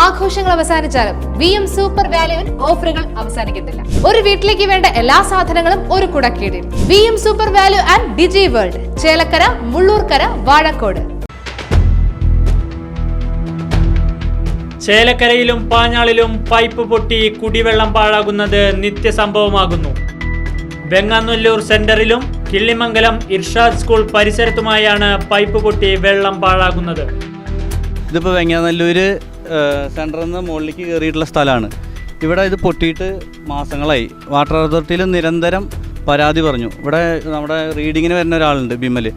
ആഘോഷങ്ങൾ അവസാനിച്ചാലും V M super വാല്യുവിൽ ഓഫറുകൾ അവസാനിക്കുന്നില്ല. ഒരു വീട്ടിലേക്ക് വേണ്ട എല്ലാ സാധനങ്ങളും ഒരു കുടക്കീടിൽ. V M super value and digi world Chelakkara Mullurkara Vazhakode. ചേലക്കരയിലും പാഞ്ഞാളിലും പൈപ്പ് പൊട്ടി കുടിവെള്ളം പാഴാകുന്നത് നിത്യസംഭവമാകുന്നു. വെങ്ങാനല്ലൂർ സെന്ററിലും കിള്ളിമംഗലം ഇർഷാദ് സ്കൂൾ പരിസരത്തുമായാണ് പൈപ്പ് പൊട്ടി വെള്ളം പാഴാകുന്നത്. ഇതിപ്പോൾ വെങ്ങാനല്ലൂര് സെന്ററിൽ നിന്ന് മുകളിലേക്ക് കയറിയിട്ടുള്ള സ്ഥലമാണ്. ഇവിടെ ഇത് പൊട്ടിയിട്ട് മാസങ്ങളായി. വാട്ടർ അതോറിറ്റിയിൽ നിരന്തരം പരാതി പറഞ്ഞു. ഇവിടെ നമ്മുടെ റീഡിങ്ങിന് വരുന്ന ഒരാളുണ്ട് ബിമൽ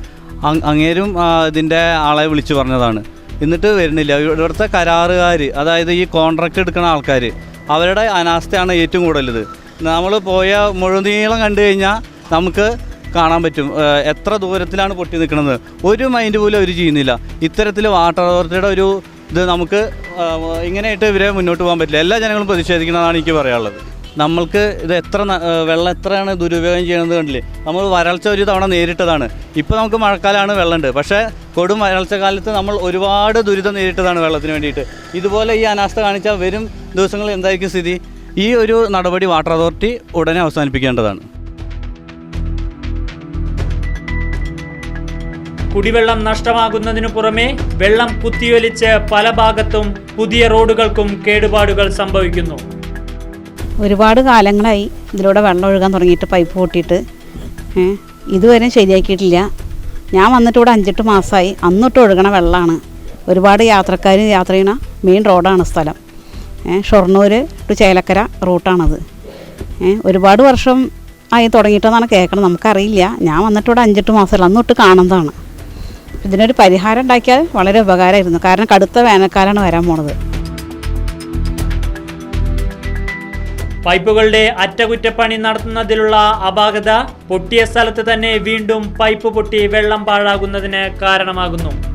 അങ് അങ്ങേരും ഇതിന്റെ ആളെ വിളിച്ചു പറഞ്ഞതാണ്. എന്നിട്ട് വരുന്നില്ല. ഇവിടുത്തെ കരാറുകാർ അതായത് ഈ കോൺട്രാക്ട് എടുക്കുന്ന ആൾക്കാർ അവരുടെ അനാസ്ഥയാണ് ഏറ്റവും കൂടുതലത് നമ്മൾ പോയ മുഴുനീളം കണ്ടു കഴിഞ്ഞാൽ നമുക്ക് കാണാൻ പറ്റും. എത്ര ദൂരത്തിലാണ് പൊട്ടി നിൽക്കുന്നത്? ഒരു മൈൻഡ് പോലും അവർ ചെയ്യുന്നില്ല. ഇത്തരത്തിൽ വാട്ടർ അതോറിറ്റിയുടെ ഒരു ഇത് നമുക്ക് ഇങ്ങനെയായിട്ട് ഇവരെ മുന്നോട്ട് പോകാൻ പറ്റില്ല. എല്ലാ ജനങ്ങളും പ്രതിഷേധിക്കുന്നതാണ് എനിക്ക് പറയാനുള്ളത്. നമ്മൾക്ക് ഇത് എത്ര വെള്ളം എത്രയാണ് ദുരുപയോഗം ചെയ്യണമെന്ന് കണ്ടില്ലേ? നമ്മൾ വരൾച്ച ഒരു തവണ നേരിട്ടതാണ്. ഇപ്പോൾ നമുക്ക് മഴക്കാലമാണ് വെള്ളമുണ്ട്. പക്ഷേ കൊടും വരൾച്ച കാലത്ത് നമ്മൾ ഒരുപാട് ദുരിതം നേരിട്ടതാണ് വെള്ളത്തിന് വേണ്ടിയിട്ട്. ഇതുപോലെ ഈ അനാസ്ഥ കാണിച്ചാൽ വരും ദിവസങ്ങളിൽ എന്തായിരിക്കും സ്ഥിതി? ഈ ഒരു നടപടി വാട്ടർ അതോറിറ്റി ഉടനെ അവസാനിപ്പിക്കേണ്ടതാണ്. കുടിവെള്ളം നഷ്ടമാകുന്നതിനു പുറമെ വെള്ളം കുത്തിയൊലിച്ച് പല ഭാഗത്തും പുതിയ റോഡുകൾക്കും കേടുപാടുകൾ സംഭവിക്കുന്നു. ഒരുപാട് കാലങ്ങളായി ഇതിലൂടെ വെള്ളം ഒഴുകാൻ തുടങ്ങിയിട്ട് പൈപ്പ് പൊട്ടിയിട്ട് ഇതുവരെ ശരിയാക്കിയിട്ടില്ല. ഞാൻ വന്നിട്ട് ഇവിടെ അഞ്ചെട്ട് മാസമായി. അന്നിട്ട് ഒഴുകണ വെള്ളമാണ് ഒരുപാട് യാത്രക്കാർ യാത്ര ചെയ്യണ മെയിൻ റോഡാണ് സ്ഥലം. ഷൊർണൂർ ടു ചേലക്കര റൂട്ടാണത്. ഒരുപാട് വർഷം ആയി തുടങ്ങിയിട്ടെന്നാണ് കേൾക്കണം നമുക്കറിയില്ല. ഞാൻ വന്നിട്ട് ഇവിടെ അഞ്ചെട്ട് മാസമല്ല അന്നിട്ട് കാണുന്നതാണ്. ഇതിനൊരു പരിഹാരം ഉണ്ടാക്കിയാൽ വളരെ ഉപകാരമായിരുന്നു. കാരണം കടുത്ത വേനൽക്കാലമാണ് വരാൻ പോണത്. പൈപ്പുകളുടെ അറ്റകുറ്റപ്പണി നടത്തുന്നതിലുള്ള അപാകത പൊട്ടിയ സ്ഥലത്ത് തന്നെ വീണ്ടും പൈപ്പ് പൊട്ടി വെള്ളം പാഴാകുന്നതിന് കാരണമാകുന്നു.